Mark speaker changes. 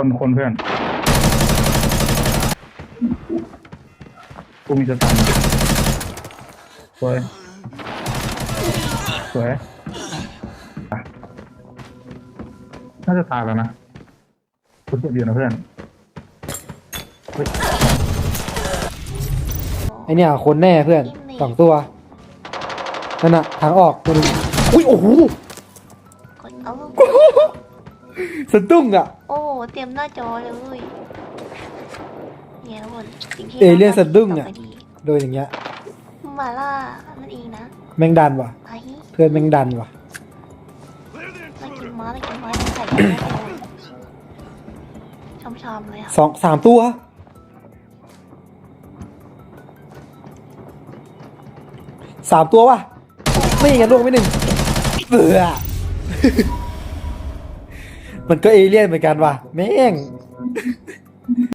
Speaker 1: คนคนเพื่อน กูมีสตันสวย สวยอะน่าจะตายแล้วนะคุณเจ็บอยู่นะเพื่อนเฮ้ย
Speaker 2: ไอเนี่ยคนแน่เพื่อนสองตัวนั่นน่ะทางออกตัวหนึงอุ้ยโอ้โห
Speaker 3: กดเอา
Speaker 2: สะดุ้งอะ
Speaker 3: โอ้โห เตรียมหน้าจอเลยเว้ยเนี่ยทุกคนสิ่งที่
Speaker 2: เอเลี่ยนสะดุ้งอะ
Speaker 3: ต่ไปดี
Speaker 2: โดยอย่างเงี้ย
Speaker 3: มาล่านั่นเองนะ
Speaker 2: แมงดันว่ะ
Speaker 3: ไอ้
Speaker 2: เพื่อนแมงดันว่ะ
Speaker 3: มากินม้ามากินม้าใส่กันได้เลยชอมๆเลยอะ
Speaker 2: สองสามตัว สามตัวว่ะไม่งั้นล่วงไม่หนึ่งเบื่อ มันก็เอเลี่ยนเหมือนกันว่ะแม่ง